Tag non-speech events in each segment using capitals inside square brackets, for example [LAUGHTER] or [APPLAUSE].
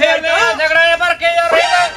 ਫੇਰ ਲੈ ਝਗੜਾ ਜਿਹਾ ਭਰ ਕੇ ਯਾਰ ਇਹਦਾ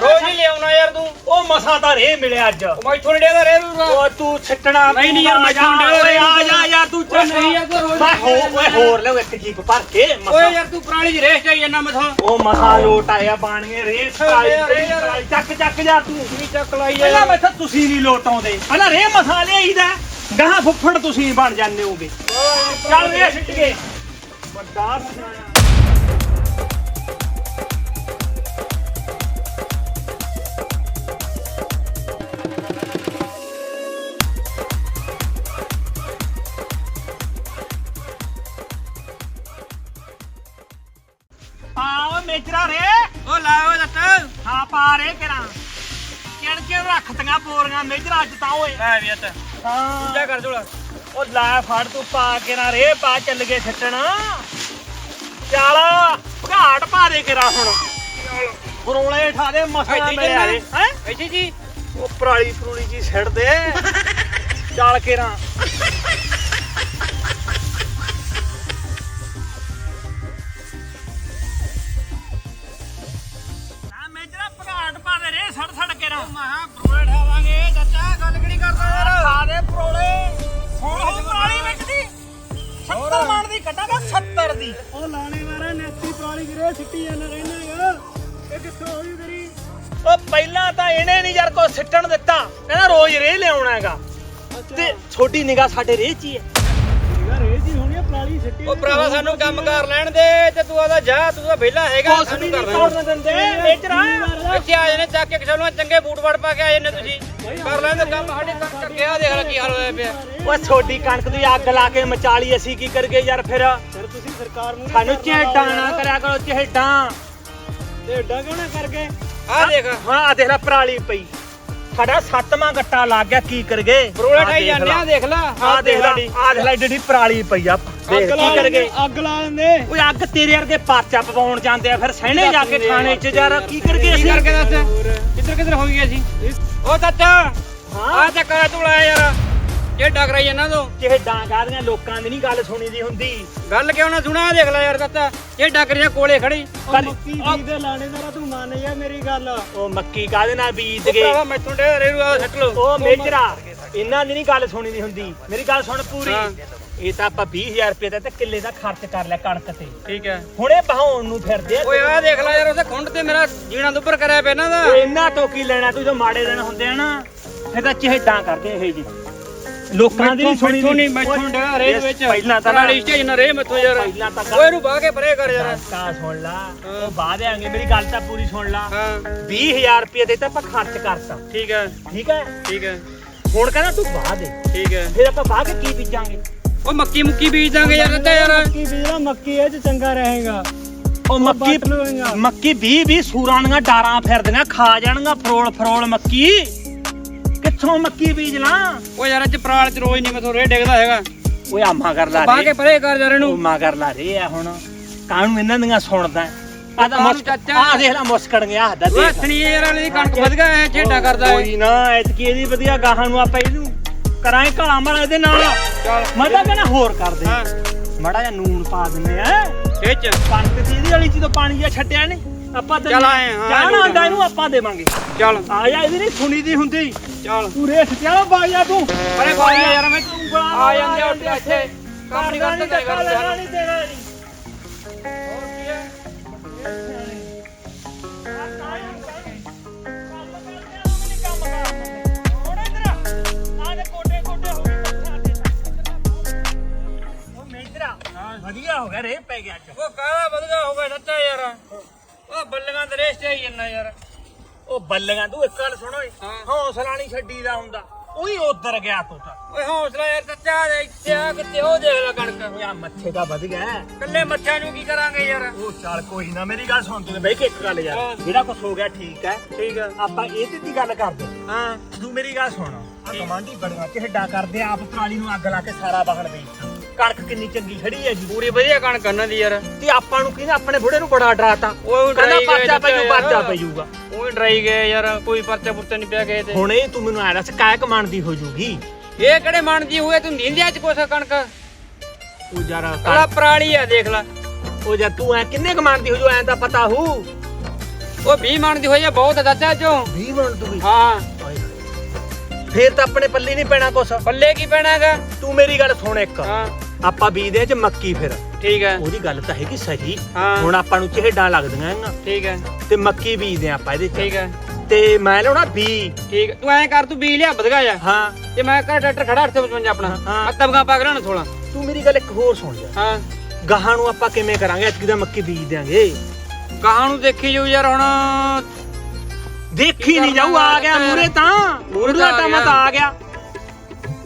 ਰੋਜ਼ ਹੀ ਲਿਆਉਣਾ ਯਾਰ ਤੂੰ। ਉਹ ਮਸਾ ਤਾਂ ਰੇ ਮਿਲਿਆ ਅੱਜ। ਉਹ ਮੈਥੋਂ ਨਹੀਂ ਡੇਦਾ ਰੇ ਉਹ ਤੂੰ ਛੱਟਣਾ ਨਹੀਂ, ਨਹੀਂ ਯਾਰ, ਮੈਂ ਜਾਣ ਡਿਆ। ਓਏ ਆ ਜਾ ਯਾਰ ਤੂੰ ਓਏ ਨਹੀਂ ਯਾਰ, ਤੂੰ ਰੋਜ਼ ਮੈਂ ਹੋ ਓਏ ਹੋਰ ਲੈ ਇੱਕ ਜੀਪ ਭਰ ਕੇ ਮਸਾਂ। ਓਏ ਯਾਰ ਤੂੰ ਪੁਰਾਣੀ ਜੀ ਰੇਸ ਚਾਈ ਜੰਨਾ ਮਥੋਂ ਉਹ ਮਸਾ ਲੋਟ ਆਇਆ ਬਾਣੀਏ ਰੇਸ ਕਰਾਈ। ਚੱਕ ਚੱਕ ਜਾ ਤੂੰ। ਵੀ ਚੱਕ ਲਾਈ ਪਹਿਲਾਂ ਮੈਥੋਂ ਤੁਸੀਂ ਨਹੀਂ ਲੋਟ ਆਉਂਦੇ। ਪਹਿਲਾਂ ਰੇ ਮਸਾ ਲਿਆਈਦਾ। ਗਾਹਾਂ ਫੁੱਫੜ ਤੁਸੀਂ ਬਣ ਜਾਂਦੇ ਹੋਗੇ ਚੱਲ ਰੇ ਸਿੱਟ ਕੇ। ਵੱਡਾ ਮੇਜਰਾ ਰੇ। ਓ ਲਾਓ ਦੱਤ ਹਾਂ ਪਾ ਰੇ ਕਰਾਂ ਕਿਣ ਕਿਣ ਰੱਖਤੀਆਂ ਪੋਰੀਆਂ ਮੇਜਰਾ ਅੱਜ ਤਾਂ ਓਏ। ਲੈ ਵੀ ਅੱਤ ਹਾਂ। ਪੂਜਾ ਕਰ ਝੋਲਾ ਉਹ ਲੈ ਫੜ ਤੂੰ ਪਾ ਕੇ ਨਾ ਰੇ ਪਾ ਚੱਲ ਗਏ ਛੱਟਣ। ਚੱਲ ਘਾਟ ਪਾ ਦੇ ਕਰਾ ਹੁਣ। ਬਰੋਲੇ ਠਾ ਦੇ ਮਸਾ ਇੱਥੇ ਹੀ ਮਿਲਿਆ ਰੇ। ਹੈ? ਇੱਥੇ ਜੀ। ਉਹ ਪਰਾਲੀ ਪਰੂਲੀ ਜੀ ਛੱਡ ਦੇ। [LAUGHS] ਚੱਲ ਕੇ ਕੱਢਾਂਗਾ 70 ਦੀ। ਉਹ ਲਾਣੇ ਵਾਲਾ ਨੈਤੀ ਪ੍ਰਾਲੀ ਗਿਰੇ ਸਿੱਟੀ ਜਾਂਦਾ ਰਹਿਣਾਗਾ ਇਹ ਕਿੱਥੋਂ ਹੋਈ ਤੇਰੀ? ਉਹ ਪਹਿਲਾਂ ਤਾਂ ਇਹਨੇ ਨਹੀਂ ਯਾਰ ਕੋ ਸਿੱਟਣ ਦਿੱਤਾ। ਕਹਿੰਦਾ ਰੋਜ਼ ਰੇ ਲਿਆਉਣਾ ਹੈਗਾ। ਤੇ ਛੋਟੀ ਨਿਗਾਹ ਸਾਡੇ ਰੇ ਚ ਹੀ ਹੈ। ਉਹ ਭਰਾਵਾ ਸਾਨੂੰ ਕੰਮ ਕਰ ਲੈਣ ਦੇ ਤੇ ਤੂੰ ਆਦਾ ਜਾ ਤੂੰ ਤਾਂ ਵਿਹਲਾ ਹੈਗਾ ਵੀ ਨਹੀਂ ਕਰਨ ਦਿੰਦੇ ਮੇਜਰਾ ਇੱਥੇ ਆ ਜਾਣੇ ਚੱਕ ਕੇ ਕਿਸੇ ਨੂੰ ਚੰਗੇ ਬੂਟ ਵੜ ਪਾ ਕੇ ਆ ਜਾਣੇ ਤੁਸੀਂ। ਕਰ ਲੈਂਦੇ ਕੰਮ ਸਾਡੇ ਤੱਕ ਟੱਕਿਆ ਦੇਖ ਲੈ ਕੀ ਹਾਲ ਹੋਇਆ ਪਿਆ। ਉਹ ਛੋਟੀ ਕਣਕ ਦੀ ਅੱਗ ਲਾ ਕੇ ਮਚਾਲੀ ਅਸੀਂ ਕੀ ਕਰਗੇ ਯਾਰ ਫਿਰ? ਫਿਰ ਤੁਸੀਂ ਸਰਕਾਰ ਨੂੰ ਸਾਨੂੰ ਚਿਹਟਾਂ ਨਾ ਕਰਿਆ ਕਰੋ ਚਿਹਟਾਂ ਤੇ ਏਡਾ ਕਿਉਂ ਨਾ ਕਰਕੇ ਆ ਦੇਖ। ਹੁਣ ਆ ਦੇਖ ਲੈ ਪਰਾਲੀ ਪਈ। ਸਾਡਾ ਸੱਤਵਾਂ ਗੱਟਾ ਲੱਗ ਗਿਆ ਕੀ ਕਰਗੇ ਬਰੋਲੇ ਠਾਈ ਜਾਂਦੇ ਆ ਦੇਖ ਲੈ। ਆ ਦੇਖ ਲੈ ਆ ਦੇਖ ਲੈ ਜਿਹੜੀ ਪਰਾਲੀ ਪਈ ਆ। ਦੇਖ ਕੀ ਕਰਗੇ? ਅੱਗ ਲਾ ਦਿੰਦੇ ਓਏ ਅੱਗ ਤੇਰੇ ਵਰਗੇ ਪਾਚਾ ਪਵਾਉਣ ਜਾਂਦੇ ਆ ਫਿਰ ਸਹਿਣੇ ਜਾ ਕੇ ਥਾਣੇ 'ਚ ਯਾਰ ਕੀ ਕਰਗੇ ਕੀ ਅਸੀਂ? ਕਰਕੇ ਦੱਸ ਕਿੱਧਰ ਕਿੱਧਰ ਹੋ ਗਈ ਅਸੀਂ? ਉਹ ਚਾਚਾ ਹਾਂ? ਆ ਚੱਕਾ ਤੂੰ ਲਾਇਆ ਯਾਰ। ਇਹ ਡੱਕ ਰਹੀ ਇਹਨਾਂ ਤੋਂ? ਚਿਹਟਾਂ ਕਾਹਦੀਆਂ ਲੋਕਾਂ ਦੀ ਨਹੀਂ ਗੱਲ ਸੁਣੀ ਦੀ ਹੁੰਦੀ। ਗੱਲ ਕਿਉਂ ਨਾ ਸੁਣਾ ਦੇਖ ਲੈ ਯਾਰ ਚਾਚਾ। ਇਹ ਡੱਕ ਰਹੀਆਂ ਕੋਲੇ ਖੜੀ। ਕੱਲ- ਮੱਕੀ ਬੀਜ ਦੇ ਲਾਣੇਦਾਰਾ ਤੂੰ ਮੰਨ ਜਾ ਮੇਰੀ ਗੱਲ। ਉਹ ਮੱਕੀ ਕਾਹਦੇ ਨਾਲ ਬੀਜ ਉਹ ਗਏ? ਭਰਾਵਾ ਮੈਥੋਂ ਢੇਰੇ ਨੂੰ ਆ ਸੱਟ ਲੋ ਉਹ ਮੇਜਰਾ ਇਹਨਾਂ ਦੀ ਨਹੀਂ ਗੱਲ ਸੁਣੀ ਦੀ ਹੁੰਦੀ। ਮੇਰੀ ਗੱਲ ਸੁਣ ਪੂਰੀ। ਇਹ ਤਾਂ ਆਪਾਂ 20000 ਰੁਪਏ ਦਾ ਤੇ ਕਿੱਲੇ ਦਾ ਖਰਚ ਕਰ ਲਿਆ ਕਣਕ ਤੇ। ਠੀਕ ਹੈ। ਹੁਣ ਇਹ ਬਹਾਉਣ ਨੂੰ ਫਿਰਦੇ ਆ। ਓਏ ਆ ਦੇਖ ਲੈ ਯਾਰ ਉਹਦੇ ਖੁੰਡ ਤੇ ਮੇਰਾ ਜੀਣਾ ਦੁੱਪਰ ਕਰਿਆ ਪਿਆ ਇਹਨਾਂ ਦਾ ਓਏ ਇਹਨਾਂ ਤੋਂ ਕੀ ਲੈਣਾ ਤੂੰ ਜੋ ਮਾੜੇ ਦਿਨ ਹੁੰਦੇ ਆ ਨਾ ਫਿਰ ਤਾਂ ਚਿਹਟਾਂ ਕਰਦੇ ਇਹ ਜੀ। ਲੋਕਾਂ ਦੀ ਨਹੀਂ ਸੁਣੀ ਨਹੀਂ ਮੈਥੋਂ ਢੇਰੇ ਦੇ ਵਿੱਚ। ਪਹਿਲਾਂ ਤਾਂ ਨਾ ਨਾਲੀ ਸਟੇਜ ਨਾ ਰੇ ਮੈਥੋਂ ਯਾਰ। ਪਹਿਲਾਂ ਤਾਂ ਓਏ ਇਹਨੂੰ ਬਾਹ ਕੇ ਪਰੇ ਕਰ ਯਾਰ। ਕਾ ਸੁਣ ਲਾ। ਉਹ ਬਾਅਦ ਆਂਗੇ ਮੇਰੀ ਗੱਲ ਤਾਂ ਪੂਰੀ ਸੁਣ ਲਾ। ਹਾਂ। 20000 ਰੁਪਏ ਦੇ ਤਾਂ ਆਪਾਂ ਖਰਚ ਕਰਤਾ। ਠੀਕ ਹੈ। ਠੀਕ ਹੈ? ਠੀਕ ਹੈ। ਹੁਣ ਕਹਿੰਦਾ ਤੂੰ ਬਾਹ ਦੇ। ਠੀਕ ਹੈ। ਫਿਰ ਆਪਾਂ ਬਾਹ ਕੇ ਕੀ ਬੀਜਾਂਗੇ? ਉਹ ਮੱਕੀ ਮੁੱਕੀ ਬੀਜ ਦਾਂਗੇ ਯਾਰ ਚਾਚਾ ਯਾਰ। ਮੱਕੀ ਬੀਜਣਾ ਮੱਕੀ ਇਹ ਚ ਚੰਗਾ ਰਹੇਗਾ। ਉਹ ਮੱਕੀ ਵੱਟ। ਮੱਕੀ 20 20 ਸੂਰਾਂ ਦੀਆਂ ਡਾਰਾਂ ਫਿਰਦੀਆਂ ਖਾ ਜਾਣਗਾ ਫਰੋਲ ਫਰੋਲ ਮੱਕੀ। ਕਿੱਥੋਂ ਮੱਕੀ ਬੀਜ ਲਾਂ? ਓ ਯਾਰ ਅੱਜ ਪਰਾਲ ਚ ਰੋਜ਼ ਨਹੀਂ ਮੈਥੋਂ ਰੇ ਡਿੱਗਦਾ ਹੈਗਾ। ਓਏ ਆਮਾ ਕਰ ਲਾ ਬਾਹ ਰੇ। ਪਰੇ ਕਰ ਯਾਰ ਉਹ ਇਹਨੂੰ ਮਗਰ ਲਾ ਰੇ ਆ ਹੁਣ। ਕਾਹਨੂੰ ਇਹਨਾਂ ਦੀਆਂ ਸੁਣਦਾ? ਆ ਤਾਂ ਕਾਹਨੂੰ ਮੁਸਕ ਚਾਚਾ? ਆ ਦੇਖ ਲੈ ਮੁਸਕਣ ਗਿਆ ਹੱਦਾ ਓਏ ਦੇਖ ਯਾਰ ਵਾਲੀ ਦੀ ਕਣਕ ਵਧ ਗਿਆ ਐ ਛੇਡਾ ਕਰਦਾ ਐ ਕੋਈ ਨਾ ਐਤਕੀ ਇਹਦੀ ਵਧੀਆ ਗਾਹਾਂ ਨੂੰ ਆਪਾਂ ਇਹਨੂੰ ਕਰਾਂਗੇ ਘਾਲਾ ਮਾਰਾ ਇਹਦੇ ਨਾਲ। ਮੈਂ ਤਾਂ ਕਹਿੰਦਾ ਹੋਰ ਕਰ ਦੇ। ਹਾਂ। ਮੜਾ ਜਿਹਾ ਨੂਨ ਪਾ ਦਿੰਦੇ ਆ। ਖਿੱਚ ਕਣਕ ਦੀ ਇਹਦੀ ਵਾਲੀ ਤਾਂ ਪਾਣੀ ਜਿਹਾ ਛੱਡਿਆ ਨੇ ਆਪਾਂ ਤੇ ਚੱਲ ਆਏ, ਹਾਂ, ਜਾਣਾ ਆਂਦਾ ਇਹਨੂੰ ਆਪਾਂ ਦੇਵਾਂਗੇ। ਚੱਲ। ਆ ਜਾ ਇਹਦੀ ਨਹੀਂ ਸੁਣੀ ਦੀ ਹੁੰਦੀ। ਚੱਲ। ਤੂੰ ਰੇਸ ਚਲ ਬਾਜਾ ਤੂੰ। ਅਰੇ ਬਾਈ ਯਾਰ ਮੈਂ ਤੂੰ ਆ ਜਾਂਦੇ ਇੱਥੇ। ਕੰਮ ਨਹੀਂ ਕਰਦਾ ਕਰਦੇ ਨਹੀਂ ਕਰ ਨਹੀਂ ਦੇਣਾ ਨਹੀਂ ਵਧੀਆ ਹੋ ਗਿਆ ਰੇ ਪੈ ਗਿਆ ਅੱਜ। ਉਹ ਕਾਹਦਾ ਵਧਗਾ ਹੋ ਗਿਆ ਸੱਚਾ ਯਾਰ। ਉਹ ਬੱਲੀਆਂ ਦੇ ਰੇਸ ਤੇ ਹੀ ਜੰਨਾ ਯਾਰ। ਉਹ ਬੱਲੀਆਂ ਤੂੰ ਇੱਕ ਗੱਲ ਸੁਣ ਓਏ ਹਾਂ। ਹੌਸਲਾ ਨਹੀਂ ਛੱਡੀ ਦਾ ਹੁੰਦਾ। ਉਹੀ ਉਧਰ ਗਿਆ ਤੂੰ ਤਾਂ। ਓਏ ਹੌਸਲਾ ਯਾਰ ਸੱਚਾ ਦੇ ਇੱਥੇ ਆ ਕਿਤੇ ਉਹ ਦੇਖ ਲੈ ਕਣਕ। ਯਾ ਮੱਥੇ ਦਾ ਵਧ ਗਿਆ। ਕੱਲੇ ਮੱਛਾਂ ਨੂੰ ਕੀ ਕਰਾਂਗੇ ਯਾਰ? ਉਹ ਚੱਲ ਕੋਈ ਨਾ ਮੇਰੀ ਗੱਲ ਸੁਣ ਤੂੰ ਬਈ ਕਿ ਇੱਕ ਗੱਲ ਹਾਂ। ਯਾਰ ਜਿਹੜਾ ਕੁਝ ਹੋ ਗਿਆ ਠੀਕ ਹੈ। ਠੀਕ ਆ ਆਪਾਂ ਇਹਦੇ ਦੀ ਗੱਲ ਕਰਦੇ। ਹਾਂ। ਤੂੰ ਮੇਰੀ ਗੱਲ ਸੁਣ। ਆ ਕਮਾਂਡੀ ਬੜੀਆਂ ਚਿਹੜਾ ਕਰਦੇ ਆਪ ਪਰਾਲੀ ਨੂੰ ਅੱਗ ਲਾ ਕੇ ਸਾਰਾ ਬਾਹਣ ਦੇ ਕਣਕ ਕਿੰਨੀ ਚੰਗੀ ਖੜੀ ਹੈ ਜੀ। ਪੂਰੀ ਵਧੀਆ ਕਣਕ ਇਹਨਾਂ ਦੀ ਯਾਰ। ਤੇ ਆਪਾਂ ਨੂੰ ਕਹਿੰਦਾ ਆਪਣੇ ਬੁੜੇ ਨੂੰ ਬੜਾ ਡਰਾਤਾ। ਉਹ ਕਹਿੰਦਾ ਡਰਾਈ ਗਏ ਪਰਚਾ ਯਾਰ। ਪਰਚਾ ਪਈਊਗਾ। ਉਹ ਡਰਾਈ ਗਏ ਯਾਰ ਕੋਈ ਪਰਚਾ ਪੁਰਚਾ ਨਹੀਂ ਪਿਆ ਗਏ ਤੇ। ਹੁਣ ਇਹ ਤੂੰ ਮੈਨੂੰ ਆਇਆ ਦੱਸ ਕਾਇ ਕਮਾਨ ਦੀ ਹੋ ਜੂਗੀ? ਇਹ ਕਿਹੜੇ ਦੀ ਹੋਏ ਤੂੰ ਨੀਂਦਿਆ ਚ ਕੁਛ ਕਣਕ? ਤੂੰ ਜਰਾ ਕਲਾ ਪਰਾਲੀ ਆ ਦੇਖ ਲੈ। ਉਹ ਜਦ ਤੂੰ ਐ ਕਿੰਨੇ ਕਮਾਂਦੀ ਹੋ ਜੋ ਐ ਤਾਂ ਪਤਾ ਹੂ ਉਹ 20 ਮਣ ਦੀ ਹੋਈ ਆ ਬਹੁਤ ਆ ਚਾਚਾ ਚੋਂ। 20 ਮਿੰਟ ਤੂੰ ਵੀ? ਹਾਂ। ਫੇਰ ਤਾਂ ਆਪਣੇ ਪੱਲੇ ਨਹੀਂ ਪੈਣਾ ਕੁਛ। ਪੱਲੇ ਕੀ ਪੈਣਾਗਾ ਤੂੰ ਮੇਰੀ ਗੱਲ ਸੁਣ ਇੱਕ। ਹਾਂ। ਆਪਾਂ ਬੀਜਦੇ ਚ ਮੱਕੀ ਫਿਰ। ਠੀਕ ਹੈ। ਉਹਦੀ ਗੱਲ ਤਾਂ ਹੈਗੀ ਸਹੀ। ਹਾਂ। ਹੁਣ ਆਪਾਂ ਨੂੰ ਚਿਹੜਾਂ ਲੱਗਦੀਆਂ ਹੈਗੀਆਂ। ਠੀਕ ਹੈ। ਤੇ ਮੱਕੀ ਬੀਜਦੇ ਆਪਾਂ ਇਹਦੇ ਚ। ਠੀਕ ਹੈ। ਤੇ ਮੈਂ ਲਿਆਉਣਾ ਬੀ। ਠੀਕ। ਹੈ। ਤੂੰ ਐਂ ਕਰ ਤੂੰ ਬੀਜ ਲਿਆ ਵਧਗਾ ਜਾ। ਹਾਂ। ਤੇ ਮੈਂ ਘਰ ਟਰੈਕਟਰ ਖੜਾ 855 ਆਪਣਾ। ਹਾਂ। ਆ ਤਬਗਾ ਪਾ ਕੇ 16 ਤੂੰ ਮੇਰੀ ਗੱਲ ਇੱਕ ਹੋਰ ਸੁਣ ਜਾ ਹਾਂ। ਗਾਹਾਂ ਨੂੰ ਆਪਾਂ ਕਿਵੇਂ ਕਰਾਂਗੇ? ਐਤਕੀ ਦਾ ਮੱਕੀ ਬੀਜ ਦਿਆਂਗੇ। ਗਾਹਾਂ ਨੂੰ ਦੇਖੀ ਜਾਊ ਯਾਰ ਹੁਣ। ਦੇਖੀ ਨਹੀਂ ਜਾਊ ਆ ਗਿਆ ਮੂਰੇ ਤਾਂ। ਮੂਰਲਾ ਆ ਟਾਮਾ। ਤਾਂ ਆ ਗਿਆ।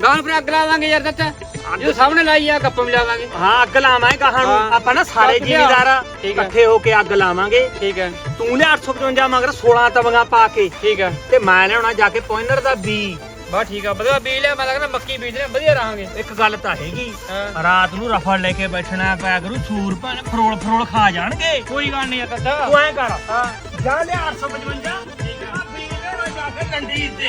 ਗਾਹਾਂ ਨੂੰ ਫਿਰ ਅੱਗ ਲਾ ਦਾਂਗੇ ਯਾਰ ਚਾਚਾ ਜਦੋਂ ਸਾਹਮਣੇ ਲਾਈ ਆ ਗੱਪ ਵੀ ਲਾ ਦਾਂਗੇ ਹਾਂ ਅੱਗ ਲਾਵਾਂਗੇ ਗਾਹਾਂ ਨੂੰ। ਹਾਂ। ਆਪਾਂ ਨਾ ਸਾਰੇ। ਜ਼ਿਮੀਦਾਰ ਠੀਕ ਹੈ। ਇਕੱਠੇ ਹੋ ਕੇ ਅੱਗ ਲਾਵਾਂਗੇ। ਠੀਕ ਹੈ ਤੂੰ ਲਿਆ 855 ਮਗਰ 16 ਤਵੀਆਂ ਪਾ ਕੇ। ਠੀਕ ਹੈ ਤੇ ਮੈਂ ਲਿਆਉਣਾ ਜਾ ਕੇ ਪੋਇਨਰ ਦਾ ਬੀ। ਬਾ ਠੀਕ ਆ ਵਧੀਆ ਬੀਜ ਲਿਆ। ਮੈਂ ਲੱਗਦਾ ਮੱਕੀ ਬੀਜ ਲਿਆ ਵਧੀਆ ਰਹਾਂਗੇ। ਇੱਕ ਗੱਲ ਤਾਂ ਹੈਗੀ ਹਾਂ। ਰਾਤ ਨੂੰ ਰਫੜ ਲੈ ਕੇ ਬੈਠਣਾ ਪਿਆ ਕਰੂ ਸੂਰ ਭੈਣ ਫਰੋਲ ਫਰੋਲ ਖਾ ਜਾਣਗੇ। ਕੋਈ ਗੱਲ ਨਹੀਂ ਆ ਤੂੰ ਐਂ ਕਰ ਹਾਂ। ਜਾ ਲਿਆ 855 ਠੀਕ ਆ ਬੀ ਲਿਆਉਣਾ ਜਾ ਕੇ ਕੰਡੀ ਤੇ।